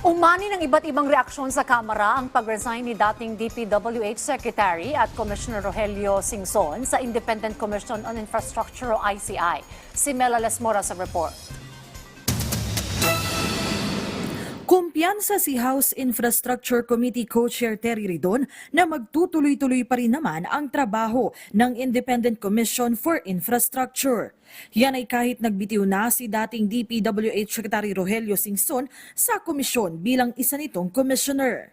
Umani ng iba't ibang reaksyon sa Kamara ang pag-resign ni dating DPWH Secretary at Commissioner Rogelio Singson sa Independent Commission on Infrastructure o ICI. Si Mela Lesmora sa report. Kumpiyansa si House Infrastructure Committee Co-Chair Terry Ridon na magtutuloy-tuloy pa rin naman ang trabaho ng Independent Commission for Infrastructure. Yan ay kahit nagbitiw na si dating DPWH Secretary Rogelio Singson sa komisyon bilang isa nitong commissioner.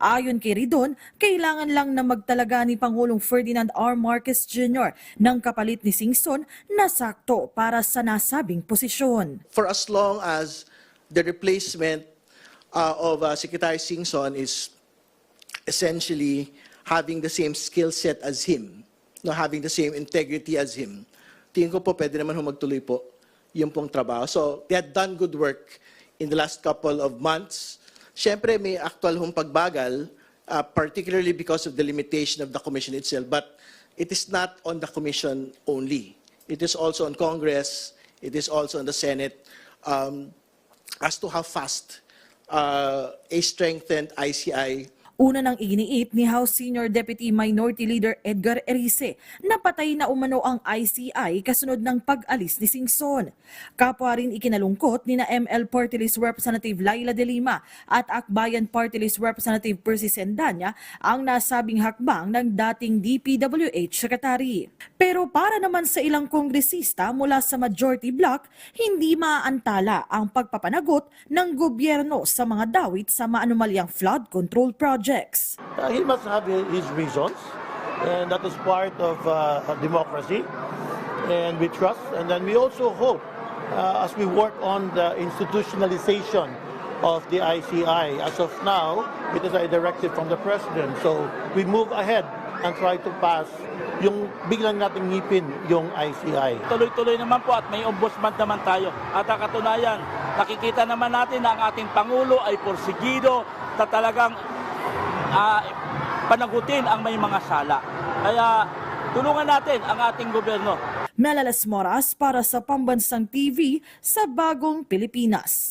Ayon kay Ridon, kailangan lang na magtalaga ni Pangulong Ferdinand R. Marquez Jr. ng kapalit ni Singson na sakto para sa nasabing posisyon. for as long as the replacement uh, of uh, Secretary Singson is essentially having the same skill set as him, no, having the same integrity as him, tingin ko po pwede naman ho magtuloy po yung pong trabaho. So, they had done good work in the last couple of months. Siyempre, may actual hong pagbagal, uh, particularly because of the limitation of the commission itself, but it is not on the commission only. It is also on Congress, it is also on the Senate, um, as to how fast uh, a strengthened ICI Una nang iginiit ni House Senior Deputy Minority Leader Edgar Erice na patay na umano ang ICI kasunod ng pag-alis ni Singson. Kapwa rin ikinalungkot ni na ML Party List Representative Laila De Lima at Akbayan Party List Representative Percy Sendanya ang nasabing hakbang ng dating DPWH Secretary. Pero para naman sa ilang kongresista mula sa majority bloc, hindi maaantala ang pagpapanagot ng gobyerno sa mga dawit sa maanumalyang flood control projects. Uh, he must have hi- his reasons, and that is part of uh, democracy, and we trust. And then we also hope, uh, as we work on the institutionalization of the ICI, as of now, it is a directive from the president. So we move ahead and try to pass yung biglang nating ngipin yung ICI. Tuloy-tuloy naman po at may ombudsman naman tayo. At ang katunayan, nakikita naman natin na ang ating Pangulo ay porsigido na talagang ah, panagutin ang may mga sala. Kaya tulungan natin ang ating gobyerno. Melalas Moras para sa Pambansang TV sa Bagong Pilipinas.